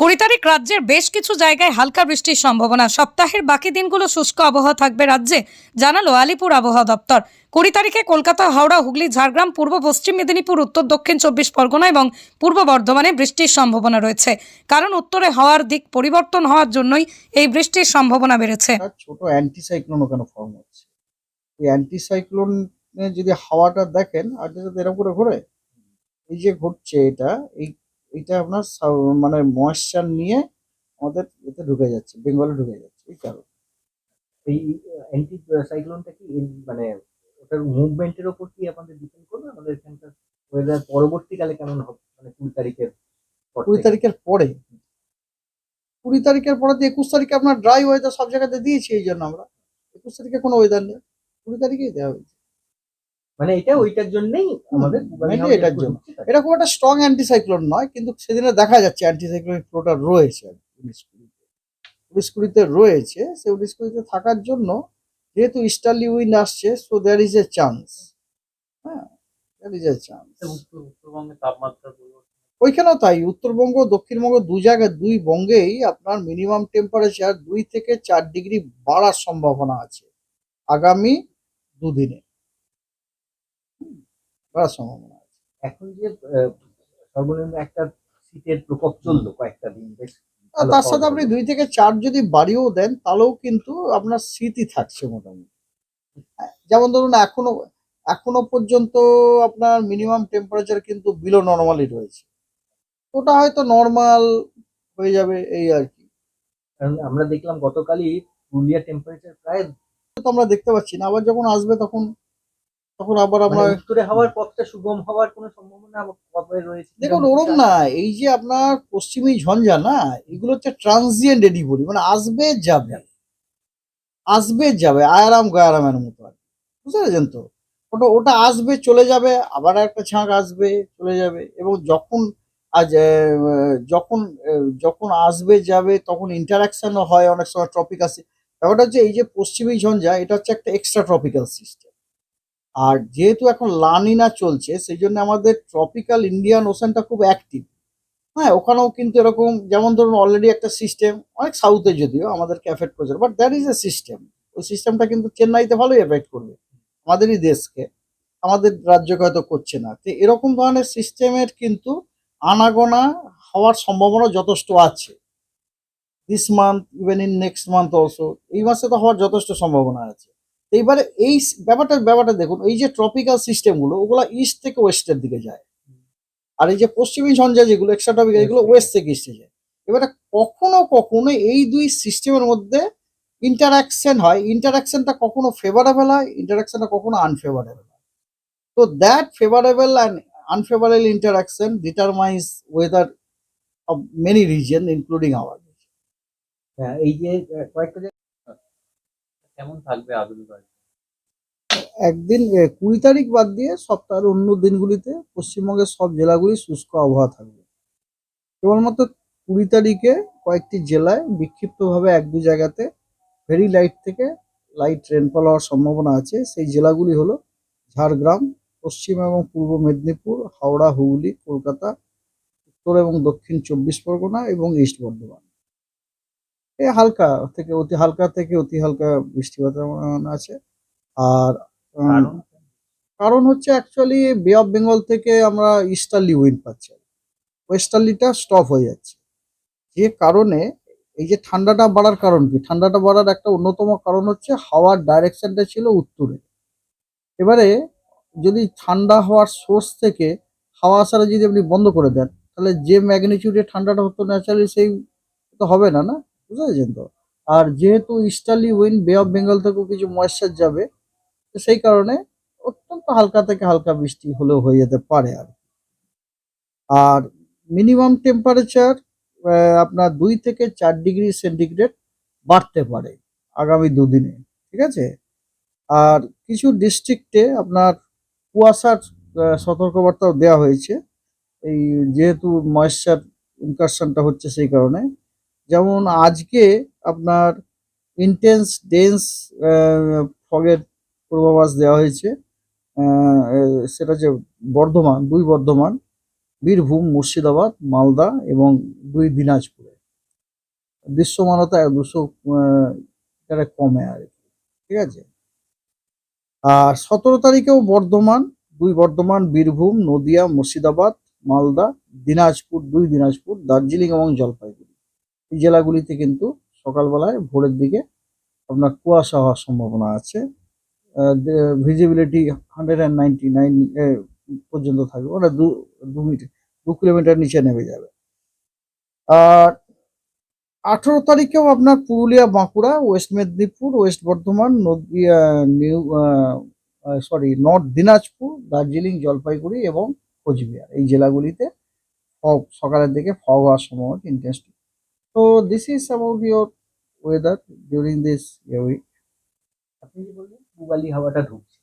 কুড়ি তারিখ রাজ্যের বেশ কিছু জায়গায় হালকা বৃষ্টির সম্ভাবনা। সপ্তাহের বাকি দিনগুলো শুষ্ক আবহাওয়া থাকবে রাজ্যে, জানালো আলিপুর আবহাওয়া দপ্তর। কুড়ি তারিখে কলকাতা, হাওড়া, হুগলি, ঝাড়গ্রাম, পূর্ব পশ্চিম মেদিনীপুর, উত্তর, দক্ষিণ চব্বিশ পরগনা এবং পূর্ব বর্ধমানে বৃষ্টির সম্ভাবনা রয়েছে। কারণ উত্তরে হাওয়ার দিক পরিবর্তন হওয়ার জন্যই এই বৃষ্টির সম্ভাবনা বেড়েছে। ছোট অ্যান্টিসাইক্লোন ওখানে ফর্ম হচ্ছে। এই অ্যান্টিসাইক্লোনে যদি হাওয়াটা দেখেন, আর যেটা এরকম করে ঘোরে, এই যে ঘটছে এটা, এই এইটা আপনার মানে ময়েশ্চার নিয়ে আমাদের এতে ঢুকে যাচ্ছে বেঙ্গলে ঢুকে যাচ্ছে এই কারণ। এই অ্যান্টি সাইক্লোনটা কি মানে ওটার মুভমেন্টের ওপর কি আপনাদের ডিপেন্ড করবে? আমাদের এখানকার ওয়েদার পরবর্তীকালে কেমন হবে? মানে কুড়ি তারিখের কুড়ি তারিখের পরে। কুড়ি তারিখের পরে তো একুশ তারিখে আপনার ড্রাই ওয়েদার সব জায়গাতে দিয়েছি এই জন্য আমরা। একুশ তারিখে কোনো ওয়েদার নেই। কুড়ি তারিখেই দেওয়া হয়েছে। মানে এটা ওইটার জন্যই আমাদের mainly এটার জন্য। এটা খুব একটা স্ট্রং অ্যান্টিসাইক্লোন নয় কিন্তু সেদিনে দেখা যাচ্ছে অ্যান্টিসাইক্লোনিক ফ্লোটা রয়েছে উনিশ কুড়িতে উনিশ কুড়িতে রয়েছে সে উনিশ কুড়িতে থাকার জন্য যেহেতু ইস্টার্লি উইন্ড আসছে so there is a chance হ্যাঁ দেয়ার ইজ এ চান্স উত্তরবঙ্গে তাপমাত্রা ওইখানেও তাই উত্তরবঙ্গ দক্ষিণবঙ্গ দু জায়গায় দুই বঙ্গেই আপনার মিনিমাম টেম্পারেচার দুই থেকে চার ডিগ্রি বাড়ার সম্ভাবনা আছে। আগামী দুদিনে। বাড়ার সম্ভাবনা আছে। এখন যে সর্বনিম্ন একটা শীতের প্রকোপ চলল কয়েকটা দিন বেশ তার সাথে আপনি দুই থেকে চার যদি বাড়িয়েও দেন তাহলেও কিন্তু আপনার স্মৃতি থাকছে মোটামুটি। হ্যাঁ, যেমন ধরুন এখনও এখনও পর্যন্ত আপনার মিনিমাম টেম্পারেচার কিন্তু বিলো নর্মালি রয়েছে। ওটা হয়তো নর্মাল হয়ে যাবে এই আর কি। কারণ আমরা দেখলাম গতকালই পুরুলিয়া টেম্পারেচার প্রায় তো আমরা দেখতে পাচ্ছি না আবার যখন আসবে তখন তখন আবার আমরা মানে উত্তরে হওয়ার পথটা সুগম হওয়ার কোনো সম্ভাবনা রয়েছে দেখুন ওরম না। এই যে আপনার পশ্চিমী ঝঞ্ঝা না এগুলো হচ্ছে ট্রানজিয়েন্ট এডি বলি মানে আসবে যাবে। আসবে যাবে আয়ারাম গায়ারামের মতো আর বুঝতে পেরেছেন তো? ওটা ওটা আসবে চলে যাবে আবার একটা ছাঁক আসবে চলে যাবে এবং যখন আজ যখন যখন আসবে যাবে তখন ইন্টারাকশনও হয় অনেক সময় ট্রপিক আসে ব্যাপারটা হচ্ছে এই যে পশ্চিমী ঝঞ্ঝা এটা হচ্ছে একটা এক্সট্রা ট্রপিক্যাল সিস্টেম আর যেহেতু এখন লানিনা চলছে সেই জন্য আমাদের ট্রপিক্যাল ইন্ডিয়ান ওশানটা খুব অ্যাক্টিভ হ্যাঁ ওখানেও কিন্তু এরকম, যেমন ধরুন অলরেডি একটা সিস্টেম অনেক সাউথে যদিও আমাদেরকে এফেক্ট করছে but that is a system ওই সিস্টেমটা কিন্তু চেন্নাইতে ভালোই এফেক্ট করবে, আমাদেরই দেশকে, আমাদের রাজ্যকে হয়তো করছে না। তো এরকম ধরনের সিস্টেমের কিন্তু আনাগোনা হওয়ার সম্ভাবনা যথেষ্ট আছে। This month even in next month also এই মাসে তো হওয়ার যথেষ্ট সম্ভাবনা আছে। এইবারে এই ব্যাপারটা ব্যাপারটা দেখুন এই যে ট্রপিক্যাল সিস্টেমগুলো ওগুলো ইস্ট থেকে ওয়েস্টের দিকে যায়। আর এই যে পশ্চিমী ঝঞ্ঝা যেগুলো এক্সট্রা টপিক্যাল এগুলো ওয়েস্ট থেকে ইস্টে যায়। এবারে কখনো কখনো এই দুই সিস্টেমের মধ্যে ইন্টারাকশন হয়। ইন্টারাকশনটা কখনো ফেভারেবল হয় ইন্টারাকশনটা কখনো আনফেভারেবল হয়। তো that favourable and unfavourable interaction determines weather of many reason including our হ্যাঁ এই যে কয়েকটা কেমন থাকবে আবহাওয়া একদিন কুড়ি তারিখ বাদ দিয়ে সপ্তাহের অন্য দিনগুলিতে পশ্চিমবঙ্গের সব জেলাগুলি শুষ্ক আবহাওয়া থাকবে। কেবলমাত্র কুড়ি তারিখে কয়েকটি জেলায় বিক্ষিপ্তভাবে এক দু জায়গাতে ভেরি লাইট থেকে লাইট রেনফল হওয়ার সম্ভাবনা আছে। সেই জেলাগুলি হলো ঝাড়গ্রাম, পশ্চিম এবং পূর্ব মেদিনীপুর, হাওড়া, হুগলি, কলকাতা, উত্তর এবং দক্ষিণ চব্বিশ পরগনা এবং ইস্ট বর্ধমান। এ হালকা থেকে অতি হালকা থেকে অতি হালকা বৃষ্টিপাতের সম্ভাবনা আছে। আর কারণ? কারণ হচ্ছে অ্যাকচুয়ালি বে অফ বেঙ্গল থেকে আমরা ইস্টার্লি উইন্ড পাচ্ছি। ওয়েস্টার্লিটা স্টপ হয়ে যাচ্ছে। যে কারণে এই যে ঠান্ডাটা বাড়ার কারণ কি? ঠান্ডাটা বাড়ার একটা অন্যতম কারণ হচ্ছে হাওয়ার ডাইরেকশনটা ছিল উত্তরে। এবারে যদি ঠান্ডা হওয়ার সোর্স থেকে হাওয়া আসাটা যদি আপনি বন্ধ করে দেন তাহলে যে ম্যাগনিচিউডে ঠান্ডাটা হতো ন্যাচারালি সেই তো হবে না না? বুঝতে পেরেছেন তো? আর যেহেতু easterly wind bay of Bengal থেকেও কিছু ময়েশ্চার যাবে, তো সেই কারণে অত্যন্ত হালকা থেকে হালকা বৃষ্টি হলেও হয়ে যেতে পারে আর আর মিনিমাম টেম্পারেচার আপনার দুই থেকে চার ডিগ্রি সেন্টিগ্রেড বাড়তে পারে আগামী দুদিনে, ঠিক আছে? আর কিছু ডিস্ট্রিক্টে আপনার কুয়াশার সতর্কবার্তাও দেওয়া হয়েছে। এই যেহেতু ময়েশ্চার ইনকারশনটা হচ্ছে সেই কারণে যেমন আজকে আপনার ইন্টেন্স ডেন্স ফগের পূর্বাভাস দেওয়া হয়েছে সেটা যে বর্ধমান, দুই বর্ধমান, বীরভূম, মুর্শিদাবাদ, মালদা এবং দুই দিনাজপুরে। দৃশ্যমানতা দুশো কমে আর কি, ঠিক আছে? আর সতেরো তারিখেও বর্ধমান, দুই বর্ধমান, বীরভূম, নদিয়া, মুর্শিদাবাদ, মালদা, দিনাজপুর, দুই দিনাজপুর, দার্জিলিং এবং জলপাইগুড়ি। এই জেলাগুলিতে কিন্তু সকালবেলায় ভোরের দিকে আপনার কুয়াশা হওয়ার সম্ভাবনা আছে। Visibility hundred and ninety nine পর্যন্ত থাকবে। মানে দু দু মিটার দু কিলোমিটার নিচে নেমে যাবে। আর আঠেরো তারিখেও আপনার Purulia, Bankura, west Medinipur, west Bardhaman Nadia new sorry north Dinajpur, Darjeeling, Jalpaiguri এবং কোচবিহার এই জেলাগুলিতে ফগ সকালের দিকে ফগ হওয়ার সম্ভাবনা ইন্টেন্সিটি তো this is about your weather during this week আপনি যে বললেন পূবালি হাওয়াটা ঢুকছে